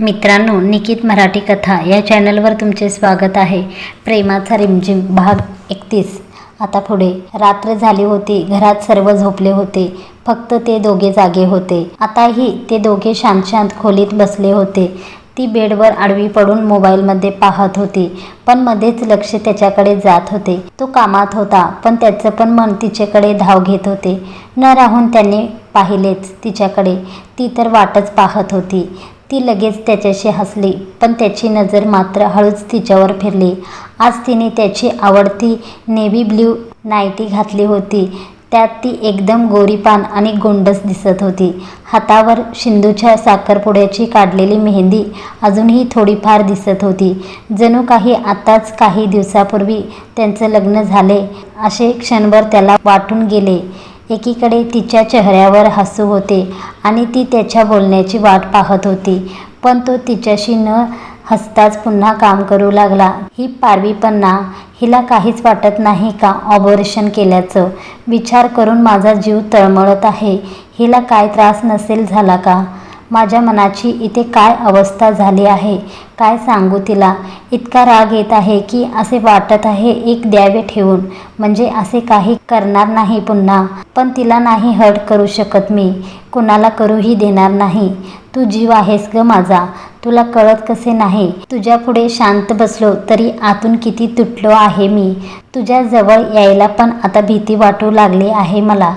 मित्रांनो निकित मराठी कथा या चॅनलवर तुमचे स्वागत आहे. प्रेमाचा रिमझिम भाग एकतीस. आता पुढे. रात्र झाली होती. घरात सर्व झोपले होते. फक्त ते दोघे जागे होते. आताही ते दोघे शांत शांत खोलीत बसले होते. ती बेडवर आडवी पडून मोबाईलमध्ये पाहत होती. पण मध्येच लक्ष त्याच्याकडे जात होते. तो कामात होता पण त्याचं पण मन तिच्याकडे धाव घेत होते. न राहून त्याने पाहिलेच तिच्याकडे. ती तर वाटच पाहत होती. ती लगेच त्याच्याशी हसली पण त्याची नजर मात्र हळूच तिच्यावर फिरली. आज तिने त्याची आवडती नेव्ही ब्ल्यू नायटी घातली होती. त्यात ती एकदम गोरीपान आणि गोंडस दिसत होती. हातावर शिंदूच्या साखरपुड्याची काढलेली मेहंदी अजूनही थोडीफार दिसत होती. जणू काही आताच काही दिवसापूर्वी त्यांचं लग्न झाले असे क्षणभर त्याला वाटून गेले. एकीकडे तिच्या चेहऱ्यावर हसू होते आणि ती त्याच्या बोलण्याची वाट पाहत होती. पण तो तिच्याशी न हसताच पुन्हा काम करू लागला. ही पारवीपणा हिला काहीच वाटत नाही का ऑपरेशन केल्याचं? विचार करून माझा जीव तळमळत आहे. हिला काय त्रास नसेल झाला का? माझ्या मनाची इथे काय अवस्था झाली आहे? काय सांगू तिला? इतका राग येत आहे की असे वाटत आहे एक द्यावे ठेवून. म्हणजे असे काही करणार नाही पुन्हा. पण तिला नाही हर्ट करू शकत मी. कुणाला करूही देणार नाही. तू जीव आहेस ग माझा. तुला कळत कसे नाही? तुझ्या पुढे शांत बसलो तरी आतून किती तुटलो आहे मी. तुझ्या जवळ यायला पण आता भीती वाटू लागली आहे मला.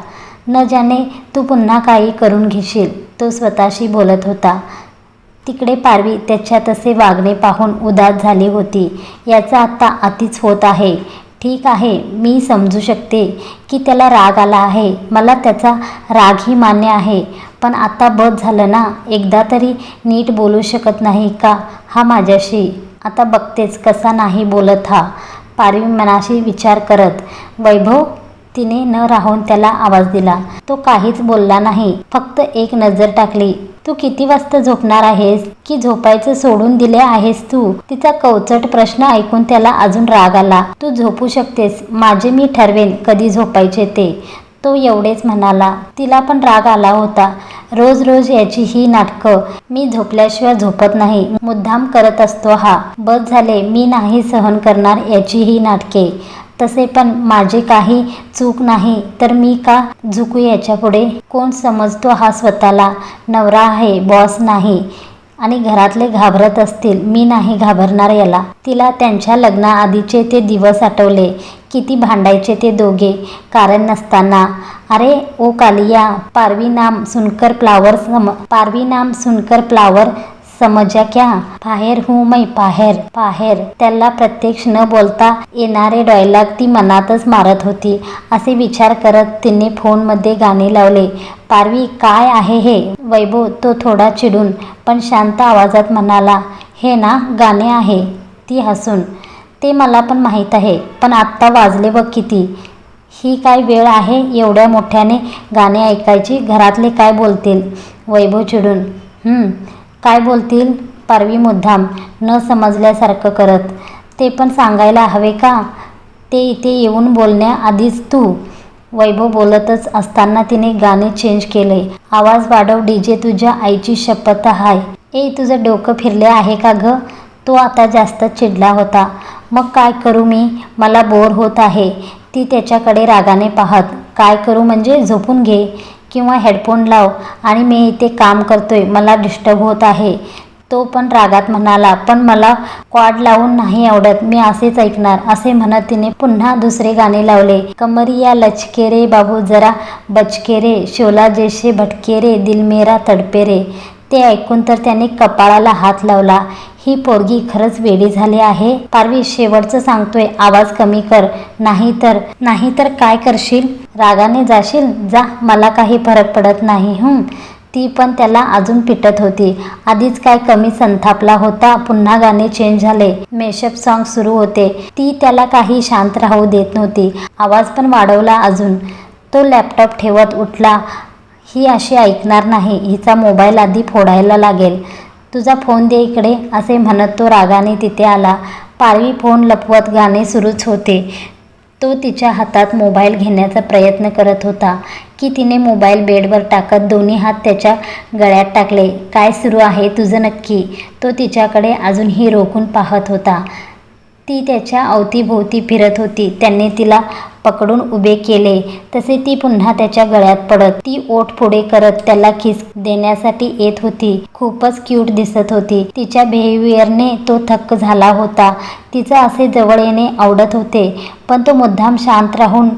न जाणे तू पुन्हा काही करून घेशील. तो स्वतःशी बोलत होता. तिकडे पारवी त्याच्या तसे वागणे पाहून उदास झाली होती. याचा आत्ता अतिच होत आहे. ठीक आहे मी समजू शकते की त्याला राग आला आहे. मला त्याचा रागही मान्य आहे. पण आता बस झालं ना? एकदा तरी नीट बोलू शकत नाही का? हा माझ्याशी. आता बघतेच कसा नाही बोलत हा. पारवी मनाशी विचार करत वैभव तिने न राहून त्याला आवाज दिला. तो काहीच बोलला नाही फक्त एक नजर टाकली. तू किती वाजता झोपणार आहेस? की झोपायचं सोडून दिले आहेस तू? तिचा कवचट प्रश्न ऐकून त्याला अजून राग आला. तू झोपू शकतेस. माझे मी ठरवेन कधी झोपायचे ते. तो एवढेच म्हणाला. तिला पण राग आला होता. रोज रोज याची ही नाटकं. मी झोपल्याशिवाय झोपत नाही. मुद्दाम करत असतो हा. बस झाले. मी नाही सहन करणार याची ही नाटके. तसे पण माझी काही चूक नाही तर मी का झुकू याच्यापुढे कोण समजतो हा स्वतःला? नवरा आहे बॉस नाही. आणि घरातले घाबरत असतील मी नाही घाबरणार याला. तिला त्यांच्या लग्नाआधीचे ते दिवस आठवले. किती भांडायचे ते दोघे. कारण नसताना. अरे ओ कालिया पारवी नाम सुनकर प्लावर सम पारवी नाम सुनकर प्लावर समजा क्या बाहेर हूं मै बाहेर बाहेर. त्याला प्रत्यक्ष न बोलता येणारे डायलॉग ती मनातच मारत होती. असे विचार करत तिने फोनमध्ये गाणे लावले. पारवी काय आहे हे? वैभव तो थोडा चिडून पण शांत आवाजात म्हणाला हे ना गाणे आहे. ती हसून ते मला पण माहीत आहे पण आत्ता वाजले बघ किती? ही काय वेळ आहे एवढ्या मोठ्याने? गाणे ऐकायची? घरातले काय बोलतील? वैभव चिडून काय बोलतील? पारवी मुद्दाम न समजल्यासारखं करत. ते पण सांगायला हवे का? ते इथे येऊन बोलण्याआधीच तू. वैभव बोलतच असताना तिने गाणे चेंज केले. आवाज वाढव डीजे तुझ्या आईची शपथ हाय. ए तुझं डोकं फिरले आहे का ग? तो आता जास्त चिडला होता. मग काय करू मी? मला बोर होत आहे. ती त्याच्याकडे रागाने पाहत. काय करू म्हणजे? झोपून घे. किंवा हेडफोन लाव आणि मी इथे काम करतोय मला डिस्टर्ब होत आहे. तो पण रागात म्हणाला पण मला क्वाड लावून नाही आवडत मी असेच ऐकणार असे म्हणत तिने पुन्हा दुसरे गाणे लावले. कमरिया लचके रे बाबू जरा बचके रे शोला जैसे भटके रे दिल मेरा तडपे रे. ते ऐकून तर त्याने कपाळाला हात लावला. ही पोरगी खरंच वेडी झाली आहे. पारवी शेवटचं सांगतोय आवाज कमी कर. नाही तर नाही तर काय करशील? रागाने जाशील? जा मला काही फरक पडत नाही हं. ती पण त्याला अजून पिटत होती. आधीच काय कमी संतापला होता पुन्हा गाणे चेंज झाले. मेशअप सॉन्ग सुरू होते. ती त्याला काही शांत राहू देत नव्हती. आवाज पण वाढवला अजून. तो लॅपटॉप ठेवत उठला. ही अशी ऐकणार नाही हिचा मोबाईल आधी फोडायला लागेल. तुझा फोन दे इकडे असे म्हणत तो रागाने तिथे आला. पारवी फोन लपवत गाणे सुरूच होते. तो तिच्या हातात मोबाईल घेण्याचा प्रयत्न करत होता. की तिने मोबाईल बेडवर टाकत दोन्ही हात त्याच्या गळ्यात टाकले. काय सुरू आहे तुझं नक्की? तो तिच्याकडे अजूनही रोखून पाहत होता. ती त्याच्या अवतीभोवती फिरत होती. त्यांनी तिला पकडून उभे केले. तसे ती पुन्हा त्याच्या गळ्यात पडत. ती ओठ पुढे करत त्याला खिस देण्यासाठी येत होती. खूपच क्यूट दिसत होती. तिच्या बिहेवियरने तो थक्क झाला होता. तिचं असे जवळ येणे आवडत होते. पण तो मुद्दाम शांत राहून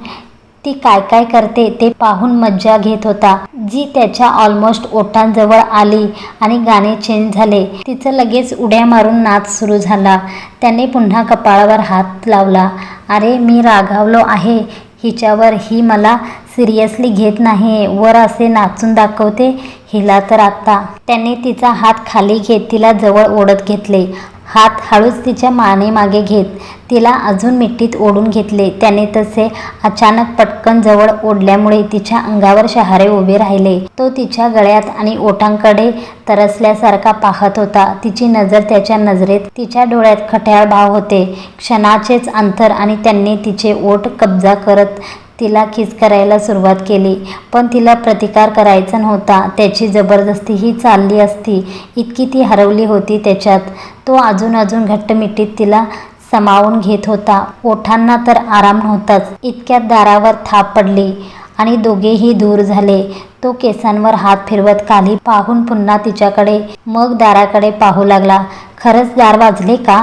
ती काय काय करते ते पाहून मज्जा घेत होता. जी त्याच्या ऑलमोस्ट ओठांजवळ आली आणि गाणे चेंज झाले. तिचं लगेच उड्या मारून नाच सुरू झाला. त्याने पुन्हा कपाळावर हात लावला. अरे मी रागावलो आहे. हिच्यावर ही मला सिरियसली घेत नाही. वर असे नाचून दाखवते. हिला तर आत्ता त्याने तिचा हात खाली घेत तिला जवळ ओढत घेतले. हात हळूच तिच्या मानेमागे घेत तिला अजून मिट्टीत ओढून घेतले. त्याने तसे अचानक पटकन जवळ ओढल्यामुळे तिच्या अंगावर शहारे उभे राहिले. तो तिच्या गळ्यात आणि ओठांकडे तरसल्यासारखा पाहत होता. तिची नजर त्याच्या नजरेत तिच्या डोळ्यात खट्याळ भाव होते. क्षणाचेच अंतर आणि त्यांनी तिचे ओठ कब्जा करत तिला किस करायला सुरुवात केली. पण तिला प्रतिकार करायचा नव्हता. त्याची जबरदस्ती ही चालली असती. इतकी ती हरवली होती त्याच्यात. तो अजून अजून घट्ट तिला समावून घेत होता. ओठांना तर आराम नव्हताच. इतक्यात दारावर थाप पडली आणि दोघेही दूर झाले. तो केसांवर हात फिरवत खाली पाहून पुन्हा तिच्याकडे मग दाराकडे पाहू लागला. खरंच दार वाजले का?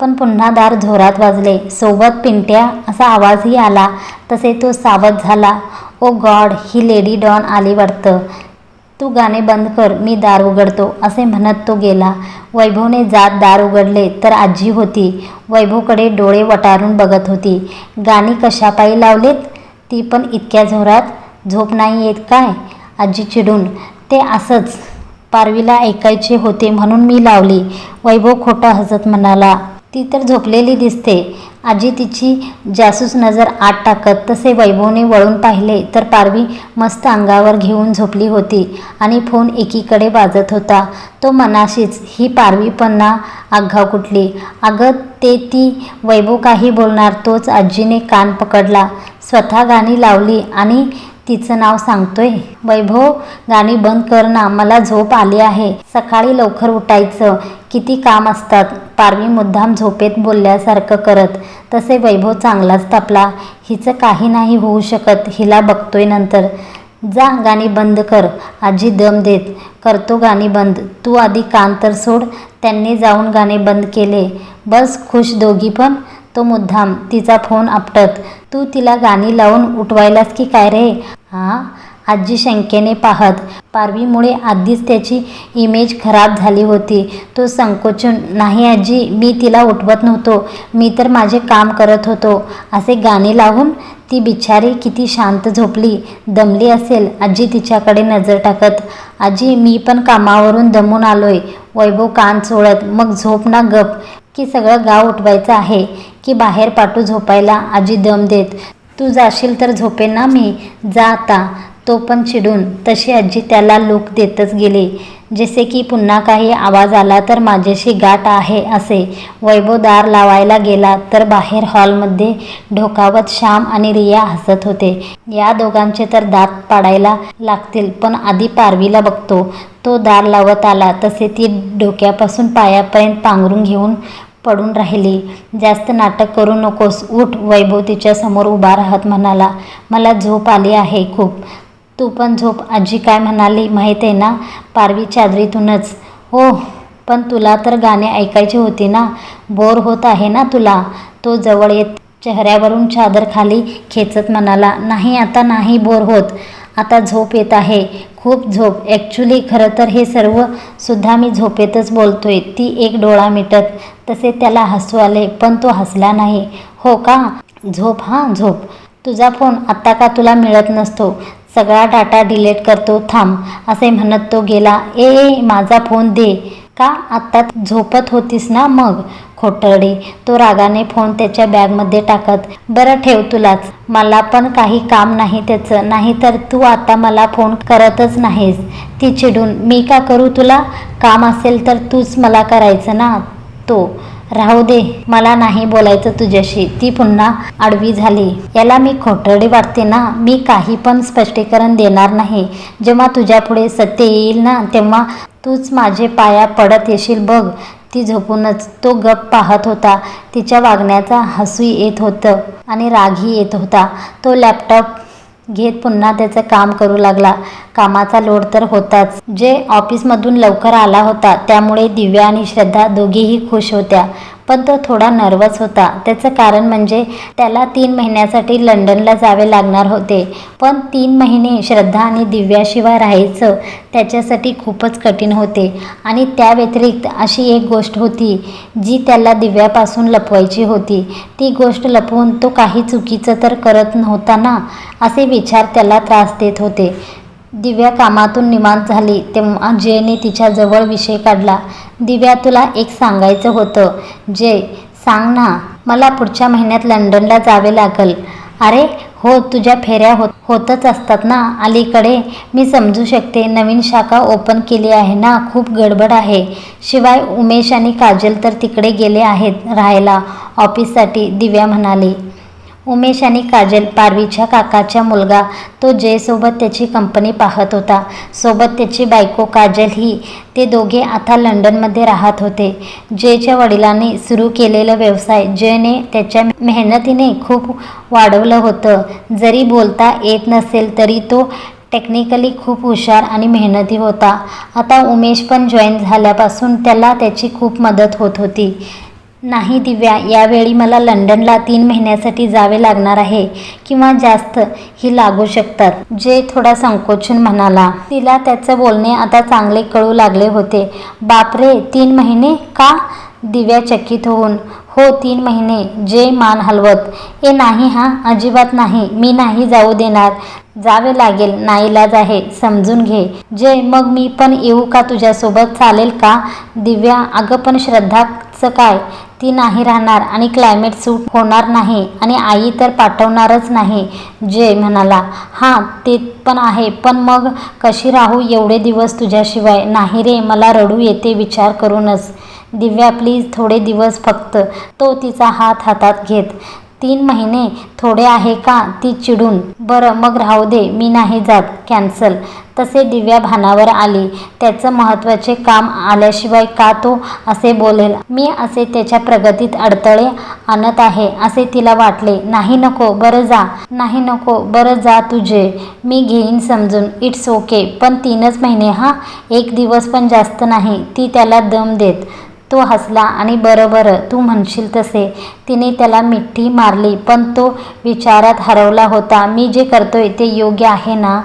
पण पुन्हा दार झोरात वाजले. सोबत पिंट्या असा आवाजही आला. तसे तो सावध झाला. ओ गॉड ही लेडी डॉन आली वाटतं. तू गाणे बंद कर मी दार उघडतो असे म्हणत तो गेला. वैभवने जात दार उघडले तर आजी होती. वैभवकडे डोळे वटारून बघत होती. गाणी कशापायी लावलीत? ती पण इतक्या झोरात झोप नाही येत काय? आजी चिडून. ते असंच. पारवीला ऐकायचे होते म्हणून मी लावली. वैभव खोटा हसत म्हणाला. ती तर झोपलेली दिसते. आजी तिची जासूस नजर आत टाकत तसे वैभवने वळून पाहिले तर पारवी मस्त अंगावर घेऊन झोपली होती आणि फोन एकीकडे वाजत होता. तो मनाशीच ही पारवी पन्ना आघाव कुठली? अगं ते ती वैभव काही बोलणार तोच आजीने कान पकडला. स्वतः गाणी लावली आणि तिचं नाव सांगतोय वैभव गाणी बंद कर ना मला झोप आली आहे. सकाळी लवकर उठायचं. किती काम असतात पारवी मुद्दाम झोपेत बोलल्यासारखं करत तसे वैभव चांगलाच तापला. हिचं काही नाही होऊ शकत हिला बघतोय नंतर. जा गाणी बंद कर आजी दम देत. करतो गाणी बंद. तू आधी कान तर सोड त्यांनी जाऊन गाणे बंद केले. बस खुश दोघी पण? तो मुद्दाम तिचा फोन आपटत. तू तिला गाणी लावून उठवायलास की काय रे? हां आजी शंकेने पाहत. पारवीमुळे आधीच त्याची इमेज खराब झाली होती. तो संकोचून नाही आजी मी तिला उठवत नव्हतो. मी तर माझे काम करत होतो. असे गाणे लावून ती बिचारी किती शांत झोपली. दमली असेल आजी तिच्याकडे नजर टाकत आजी मी पण कामावरून दमून आलोय. वैभव कान चोळत मग झोप ना गप की सगळं गाव उठवायचं आहे की बाहेर पाठू झोपायला आजी दम देत तू जाशील तर झोपेन ना मी जा आता. तो पण चिडून तशी आजी त्याला लूक देतच गेली. जसे की पुन्हा काही आवाज आला तर माझ्याशी गाठ आहे असे. वैभव दार लावायला गेला तर बाहेर हॉलमध्ये ढोकावत श्याम आणि रिया हसत होते. या दोघांचे तर दात पाडायला लागतील पण आधी पारवीला बघतो. तो दार लावत आला तसे ती डोक्यापासून पायापर्यंत पांघरून घेऊन पडून राहिली. जास्त नाटक करू नकोस उठ वैभव तिच्या समोर उभा राहत म्हणाला. मला झोप आली आहे खूप. तू पण झोप. आजी काय म्हणाली माहीत आहे ना? पारवी चादरीतूनच हो पण तुला तर गाणे ऐकायचे होते ना? बोर होत आहे ना तुला? तो जवळ येत चेहऱ्यावरून चादर खाली खेचत म्हणाला नाही आता नाही बोर होत. आता झोप येत आहे. खूप झोप. ॲक्च्युली खरं तर हे सर्व सुद्धा मी झोपेतच बोलतोय. ती एक डोळा मिटत. तसे त्याला हसू आले पण तो हसला नाही. हो का? झोप हां झोप. तुझा फोन आत्ता का तुला मिळत नसतो? सगळा डाटा डिलीट करतो थांब असे म्हणत तो गेला. ए ए माझा फोन दे. का आत्ता झोपत होतीस ना मग? खोटरडी. तो रागाने फोन त्याच्या बॅगमध्ये टाकत बरं ठेव तुलाच. मला पण काही काम नाही त्याचं. नाही तर तू आता मला फोन करतच नाहीस. ती चिडून मी का करू तुला? काम असेल तर तूच मला करायचं ना? तो राहू दे मला नाही बोलायचं तुझ्याशी. ती पुन्हा आडवी झाली. याला मी खोटरडी वाटते ना? मी काही पण स्पष्टीकरण देणार नाही. जेव्हा तुझ्यापुढे सत्य येईल ना तेव्हा तूच माझे पाया पडत येशील बघ. ती झोपूनच तो गप पाहत होता. तिच्या वागण्याचा हसू येत होतं आणि रागही येत होता. तो लॅपटॉप घेत पुन्हा त्याचं काम करू लागला. कामाचा लोड तर होताच. जे ऑफिसमधून लवकर आला होता त्यामुळे दिव्या आणि श्रद्धा दोघीही खुश होत्या. पण तो थोडा नर्वस होता. त्याचं कारण म्हणजे त्याला तीन महिन्यासाठी लंडनला जावे लागणार होते. पण तीन महिने श्रद्धा आणि दिव्याशिवाय राहायचं त्याच्यासाठी खूपच कठीण होते. आणि त्या व्यतिरिक्त अशी एक गोष्ट होती जी त्याला दिव्यापासून लपवायची होती. ती गोष्ट लपवून तो काही चुकीचं तर करत नव्हता ना असे विचार त्याला त्रास देत होते. दिव्या कामातून निवांत झाली तेव्हा जयने तिच्याजवळ विषय काढला. दिव्या तुला एक सांगायचं होतं. जे सांग ना मला पुढच्या महिन्यात लंडनला जावे लागल. अरे हो तुझ्या फेऱ्या होत होतच असतात ना. अलीकडे मी समजू शकते नवीन शाखा ओपन केली आहे ना. खूप गडबड आहे. शिवाय उमेश आणि काजल तर तिकडे गेले आहेत राहायला. ऑफिससाठी दिव्या म्हणाली. उमेश आणि काजल पारवीच्या काकाचा मुलगा तो जयसोबत त्याची कंपनी पाहत होता. सोबत त्याची बायको काजल ही. ते दोघे आता लंडनमध्ये राहत होते. जयच्या वडिलांनी सुरू केलेला व्यवसाय जयने त्याच्या मेहनतीने खूप वाढवलं होतं. जरी बोलता येत नसेल तरी तो टेक्निकली खूप हुशार आणि मेहनती होता. आता उमेश पण जॉईन झाल्यापासून त्याला त्याची खूप मदत होत होती. नाही दिव्या यावेळी मला लंडनला तीन महिन्यासाठी जावे लागणार आहे किंवा जास्त ही लागू शकतात. जे थोडा संकोचून म्हणाला तिला त्याचं बोलणे आता चांगले कळू लागले होते. बापरे तीन महिने का? दिव्या चकित होऊन हो तीन महिने जे मान हलवत. ए नाही हा अजिबात नाही मी नाही जाऊ देणार. जावे लागेल नाईलाज आहे समजून घे. जे मग मी पण येऊ का तुझ्यासोबत? चालेल का? दिव्या अगं पण श्रद्धाचं काय? ती नाही राहणार आणि क्लायमेट सूट होणार नाही आणि आई तर पाठवणारच नाही जय म्हणाला. हां ते पण आहे पण मग कशी राहू एवढे दिवस तुझ्याशिवाय? नाही रे मला रडू येते विचार करूनच. दिव्या प्लीज थोडे दिवस फक्त. तो तिचा हात हातात घेत. तीन महिने थोडे आहे का ती चिडून. बरं मग राहू दे मी नाही जात. कॅन्सल. तसे दिव्या भानावर आली. त्याचं महत्त्वाचे काम आल्याशिवाय का तो असे बोलेल? मी असे त्याच्या प्रगतीत अडथळे आणत आहे. असे तिला वाटले. नाही नको बरं जा. नाही नको बरं जा तुझे. मी घेईन समजून. It's okay. पण तीनच महिने हा? एक दिवस पण जास्त नाही. ती त्याला दम देत. तो हसला आणि बरं बरं तू म्हणशील तसे. तिने त्याला मिठी मारली पण तो विचारात हरवला होता मी जे करतोय ते योग्य आहे ना?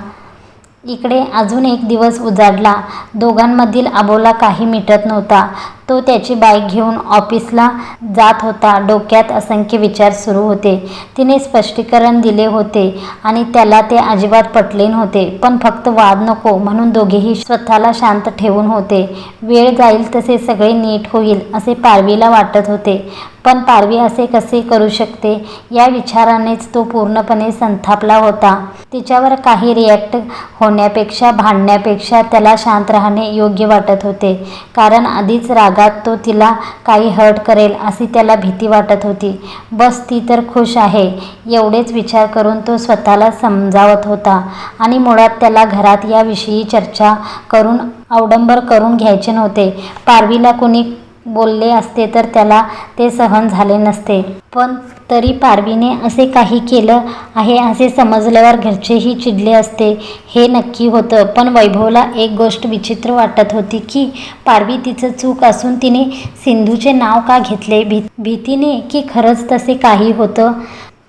इकडे अजून एक दिवस उजाडला. दोघांमधील आबोला काही मिटत नव्हता. तो त्याची बाईक घेऊन ऑफिसला जात होता. डोक्यात असंख्य विचार सुरू होते. तिने स्पष्टीकरण दिले होते आणि त्याला ते अजिबात पटले नव्हते. पण फक्त वाद नको म्हणून दोघेही स्वतःला शांत ठेवून होते. वेळ जाईल तसे सगळे नीट होईल असे पारवीला वाटत होते. पण पारवी असे कसे करू शकते? या विचारानेच तो पूर्णपणे संथापला होता. तिच्यावर काही रिॲक्ट होण्यापेक्षा भांडण्यापेक्षा त्याला शांत राहणे योग्य वाटत होते. कारण आधीच रागात तो तिला काही हर्ट करेल अशी त्याला भीती वाटत होती. बस ती तर खुश आहे. एवढेच विचार करून तो स्वतःला समजावत होता आणि मुळात त्याला घरात याविषयी चर्चा करून अवडंबर करून घ्यायचे नव्हते. पारवीला कोणी बोलले असते तर त्याला ते सहन झाले नसते. पण तरी पारवीने असे काही केलं आहे असे समजल्यावर घरचेही चिडले असते. हे नक्की होतं. पण वैभवला एक गोष्ट विचित्र वाटत होती की पारवी तिचं चूक असून तिने सिंधूचे नाव का घेतले? भी भीतीने की खरंच तसे काही होतं?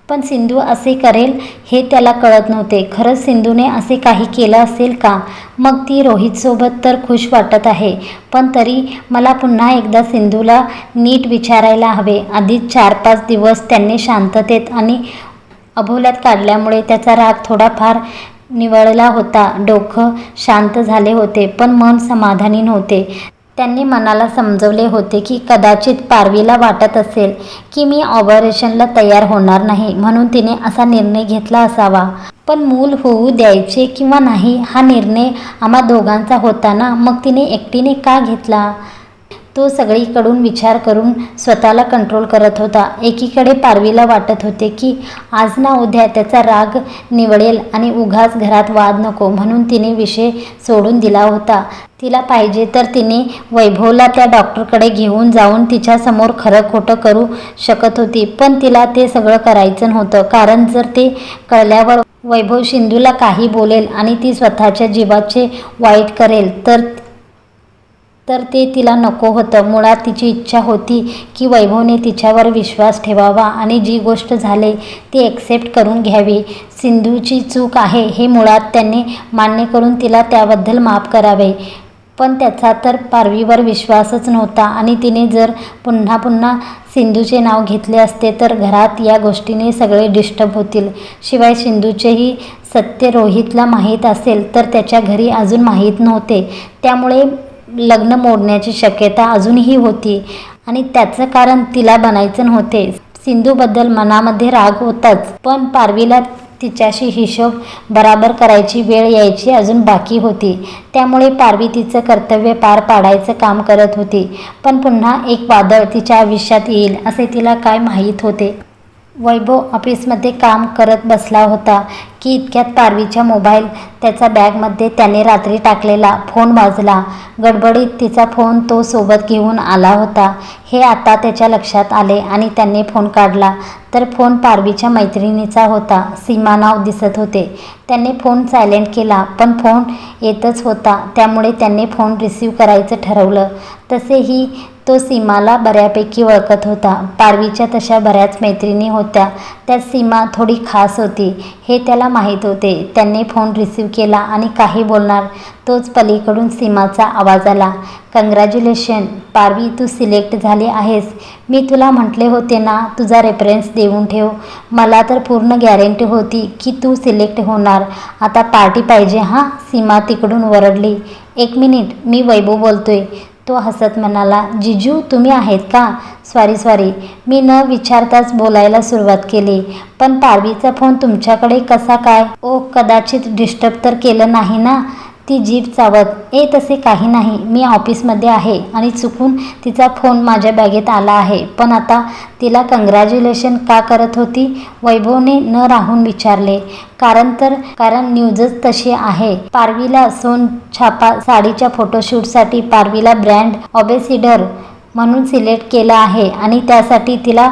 पण सिंधू असे करेल हे त्याला कळत नव्हते. खरंच सिंधूने असे काही केलं असेल का? मग ती रोहितसोबत तर खुश वाटत आहे. पण तरी मला पुन्हा एकदा सिंधूला नीट विचारायला हवे. आधीच चार पाच दिवस त्यांनी शांततेत आणि अभोल्यात काढल्यामुळे त्याचा राग थोडाफार निवळला होता. डोकं शांत झाले होते पण मन समाधानी नव्हते. त्यांनी मनाला समजवले होते की कदाचित पारवीला वाटत असेल की मी ऑपरेशनला तयार होणार नाही म्हणून तिने असा निर्णय घेतला असावा. पण मूल होऊ द्यायचे किंवा नाही हा निर्णय आम्हा दोघांचा होता ना? मग तिने एकटीने का घेतला? तो सगळीकडून विचार करून स्वतःला कंट्रोल करत होता. एकीकडे पारवीला वाटत होते की आज ना उद्या त्याचा राग निवडेल आणि उघाच घरात वाद नको म्हणून तिने विषय सोडून दिला होता. तिला पाहिजे तर तिने वैभवला त्या डॉक्टरकडे घेऊन जाऊन तिच्यासमोर खरं खोटं करू शकत होती पण तिला ते सगळं करायचं नव्हतं. कारण जर ते कळल्यावर वैभव सिंधूला काही बोलेल आणि ती स्वतःच्या जीवाचे वाईट करेल तर तर ते तिला नको होतं. मुळात तिची इच्छा होती की वैभवने तिच्यावर विश्वास ठेवावा आणि जी गोष्ट झाले ती एक्सेप्ट करून घ्यावी. सिंधूची चूक आहे हे मुळात त्यांनी मान्य करून तिला त्याबद्दल माफ करावे. पण त्याचा तर पारवीवर विश्वासच नव्हता आणि तिने जर पुन्हा पुन्हा सिंधूचे नाव घेतले असते तर घरात या गोष्टीने सगळे डिस्टर्ब होतील. शिवाय सिंधूचेही सत्य रोहितला माहीत असेल तर त्याच्या घरी अजून माहीत नव्हते. त्यामुळे लग्न मोडण्याची शक्यता अजूनही होती आणि त्याचं कारण तिला बनायचं नव्हते. सिंधूबद्दल मनामध्ये राग होताच पण पारवीला तिच्याशी हिशोब बराबर करायची वेळ यायची अजून बाकी होती. त्यामुळे पारवी तिचं कर्तव्य पार पाडायचं काम करत होती. पण पुन्हा एक वादळ तिच्या आयुष्यात येईल असे तिला काय माहीत होते? वैभव ऑफिसमध्ये काम करत बसला होता की इतक्यात पारवीच्या मोबाईल त्याचा बॅगमध्ये त्याने रात्री टाकलेला फोन वाजला. गडबडीत तिचा फोन तो सोबत घेऊन आला होता. हे आता त्याच्या लक्षात आले आणि त्यांनी फोन काढला. तर फोन पारवीच्या मैत्रिणीचा होता. सीमा नाव दिसत होते. त्यांनी फोन सायलेंट केला पण फोन येतच होता. त्यामुळे त्यांनी फोन रिसीव करायचं ठरवलं. तसेही तो सीमाला बऱ्यापैकी ओळखत होता. पारवीच्या तशा बऱ्याच मैत्रिणी होत्या. त्यात सीमा थोडी खास होती. हे त्याला माहीत होते. त्यांनी फोन रिसीव केला आणि काही बोलणार तोच पलीकडून सीमाचा आवाज आला. कंग्रॅज्युलेशन पारवी तू सिलेक्ट झाली आहेस. मी तुला म्हटले होते ना तुझा रेफरन्स देऊन ठेव. मला तर पूर्ण गॅरंटी होती की तू सिलेक्ट होणार. आता पार्टी पाहिजे हां? सीमा तिकडून वरडली. एक मिनिट मी वैभव बोलतोय. तो हसत म्हणाला जिजू तुम्ही आहेत का? स्वारी स्वारी. मी न विचारताच बोलायला सुरुवात केली. पण पारवीचा फोन तुमच्याकडे कसा काय? ओ कदाचित डिस्टर्ब तर केलं नाही ना? ती जीभ चावत ए तसे काही नाही. मी ऑफिसमध्ये आहे आणि चुकून तिचा फोन माझ्या बॅगेत आला आहे. पण आता तिला कंग्रॅच्युलेशन का करत होती वैभवने न राहून विचारले. कारण तर कारण न्यूजच तशी आहे. पारवीला सोन छापा साडीच्या फोटोशूटसाठी पारवीला ब्रँड ऑबेसिडर म्हणून सिलेक्ट केलं आहे आणि त्यासाठी तिला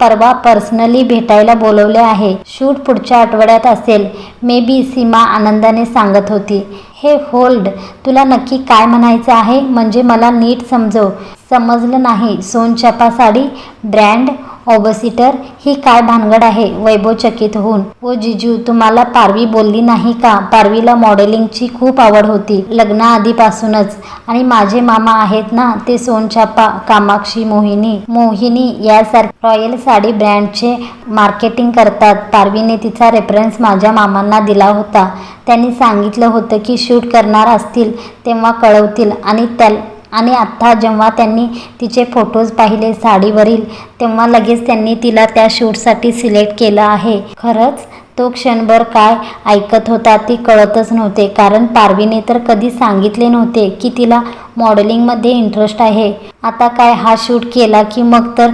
परवा पर्सनली भेटायला बोलवले आहे. शूट पुढच्या आठवड्यात असेल. मे बी सीमा आनंदाने सांगत होती. हे होल्ड तुला नक्की काय म्हणायचं आहे? म्हणजे मला नीट समजव. समजलं नाही. सोनचपा साडी ब्रँड ऑबसिटर ही काय भानगड आहे? वैभव चकित होऊन ओ जिजू तुम्हाला पारवी बोलली नाही का? पारवीला मॉडेलिंगची खूप आवड होती लग्नाआधीपासूनच आणि माझे मामा आहेत ना ते सोनछापा कामाक्षी मोहिनी. मोहिनी यासारखे रॉयल साडी ब्रँडचे मार्केटिंग करतात. पारवीने तिचा रेफरन्स माझ्या मामांना दिला होता. त्यांनी सांगितलं होतं की शूट करणार असतील तेव्हा कळवतील आणि त्या आणि आत्ता जेव्हा त्यांनी तिचे फोटोज पाहिले साडीवरील तेव्हा लगेच त्यांनी तिला त्या शूटसाठी सिलेक्ट केलं आहे. खरंच तो क्षणभर काय ऐकत होता ती कळतच नव्हते. कारण पारवीने तर कधी सांगितले नव्हते की तिला मॉडेलिंगमध्ये इंटरेस्ट आहे. आता काय हा शूट केला की मग तर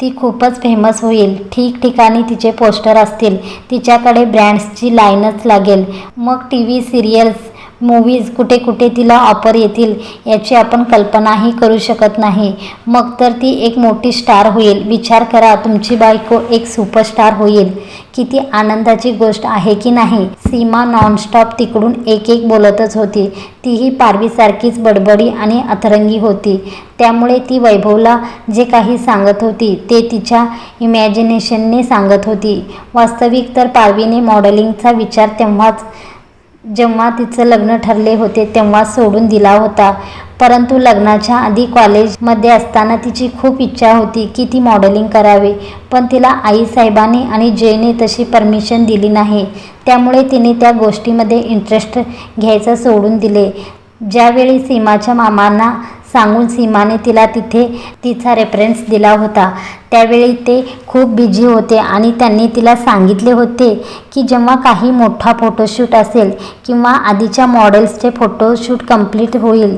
ती खूपच फेमस होईल. ठिकठिकाणी तिचे पोस्टर असतील. तिच्याकडे ब्रँड्सची लाईनच लागेल. मग टी व्ही सिरियल्स मूवीज कुठे कुठे तिला ऑफर येतील याची आपण कल्पनाही करू शकत नाही. मग तर ती एक मोठी स्टार होईल. विचार करा तुमची बायको एक सुपरस्टार होईल. किती आनंदाची गोष्ट आहे की नाही? सीमा नॉनस्टॉप तिकडून एक एक बोलतच होती. तीही पारवीसारखीच बडबडी आणि अथरंगी होती. त्यामुळे ती वैभवला जे काही सांगत होती ते तिच्या इमॅजिनेशनने सांगत होती. वास्तविक तर पारवीने मॉडेलिंगचा विचार तेव्हाच जेव्हा तिचं लग्न ठरले होते तेव्हा सोडून दिला होता. परंतु लग्नाच्या आधी कॉलेजमध्ये असताना तिची खूप इच्छा होती की ती मॉडेलिंग करावी. पण तिला आईसाहेबांनी आणि जयने तशी परमिशन दिली नाही. त्यामुळे तिने त्या गोष्टीमध्ये इंटरेस्ट घ्यायचं सोडून दिले. ज्यावेळी सीमाच्या मामांना सांगून सीमाने तिला तिथे तिचा रेफरन्स दिला होता. त्यावेळी ते खूप बिझी होते आणि त्यांनी तिला सांगितले होते की जेव्हा काही मोठा फोटोशूट असेल किंवा आधीच्या मॉडेल्सचे फोटोशूट कंप्लीट होईल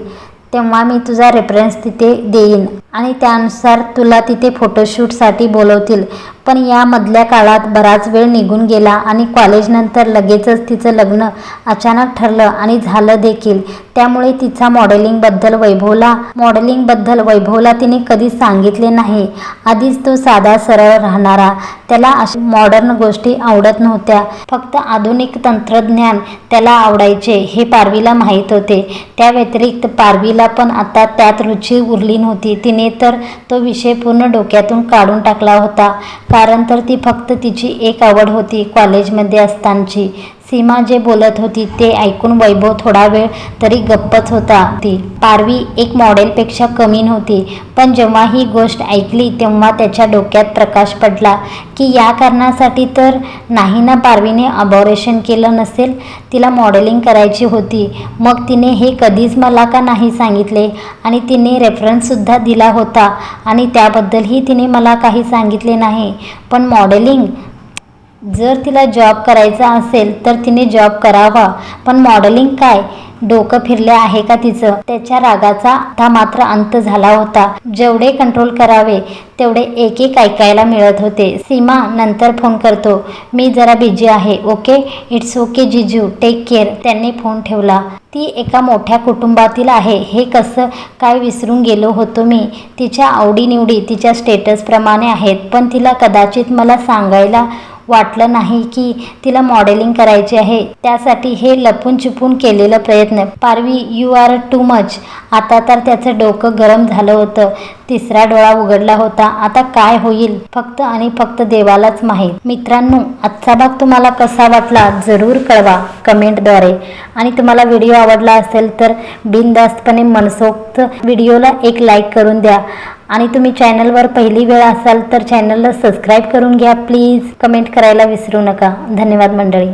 तेव्हा मी तुझा रेफरन्स तिथे देईन. आणि त्यानुसार तुला तिथे फोटोशूटसाठी बोलवतील. पण यामधल्या काळात बराच वेळ निघून गेला आणि कॉलेजनंतर लगेचच तिचं लग्न अचानक ठरलं आणि झालं देखील. त्यामुळे तिचा मॉडेलिंगबद्दल वैभवला मॉडेलिंगबद्दल वैभवला तिने कधीच सांगितले नाही. आधीच तो साधा सरळ राहणारा. त्याला अशा मॉडर्न गोष्टी आवडत नव्हत्या. फक्त आधुनिक तंत्रज्ञान त्याला आवडायचे हे पारवीला माहीत होते. त्या व्यतिरिक्त पारवीला पण आता त्यात रुची उरली नव्हती. तिने तर तो विषय पूर्ण डोक्यातून काढून टाकला होता. कारण तर ती फक्त तिची एक आवड होती कॉलेजमध्ये असतानाची. सीमा जे बोलत होती ते ऐकून वैभव थोडा वेळ तरी गप्पच होता. ती पारवी एक मॉडेलपेक्षा कमी नव्हती पण जेव्हा ही गोष्ट ऐकली तेव्हा त्याच्या डोक्यात प्रकाश पडला की या कारणासाठी तर नाही ना पारवीने अबॉरेशन केलं नसेल तिला मॉडेलिंग करायची होती. मग तिने हे कधीच मला का नाही सांगितले? आणि तिने रेफरन्ससुद्धा दिला होता आणि त्याबद्दलही तिने मला काही सांगितले नाही. पण मॉडेलिंग जर तिला जॉब करायचा असेल तर तिने जॉब करावा. पण मॉडेलिंग काय? डोकं फिरले आहे का तिचं? त्याच्या रागाचा आता मात्र अंत झाला होता. जेवढे कंट्रोल करावे तेवढे एक एक ऐकायला मिळत होते. सीमा नंतर फोन करतो. मी जरा बिझी आहे ओके इट्स ओके जिजू. टेक केअर त्यांनी फोन ठेवला. ती एका मोठ्या कुटुंबातील आहे. हे कसं काय विसरून गेलो होतो मी? तिच्या आवडीनिवडी तिच्या स्टेटसप्रमाणे आहेत. पण तिला कदाचित मला सांगायला वाटलं नाही की तिला मॉडेलिंग करायची आहे. त्यासाठी हे लपून छुपून केलेला प्रयत्न. Parvi you are too much आता तर त्याचं डोकं गरम झालं होतं. तिसरा डोळा उघडला होता. आता काय होईल? फक्त आणि फक्त देवालाच माहीत. मित्रांनो आजचा भाग तुम्हाला कसा वाटला जरूर कळवा कमेंटद्वारे. आणि तुम्हाला व्हिडिओ आवडला असेल तर बिनदास्तपणे मनसोक्त व्हिडिओला एक लाईक करून द्या. आणि तुम्ही चॅनलवर पहिली वेळ असाल तर चॅनलला सबस्क्राईब करून घ्या प्लीज कमेंट करायला विसरू नका. धन्यवाद मंडळी.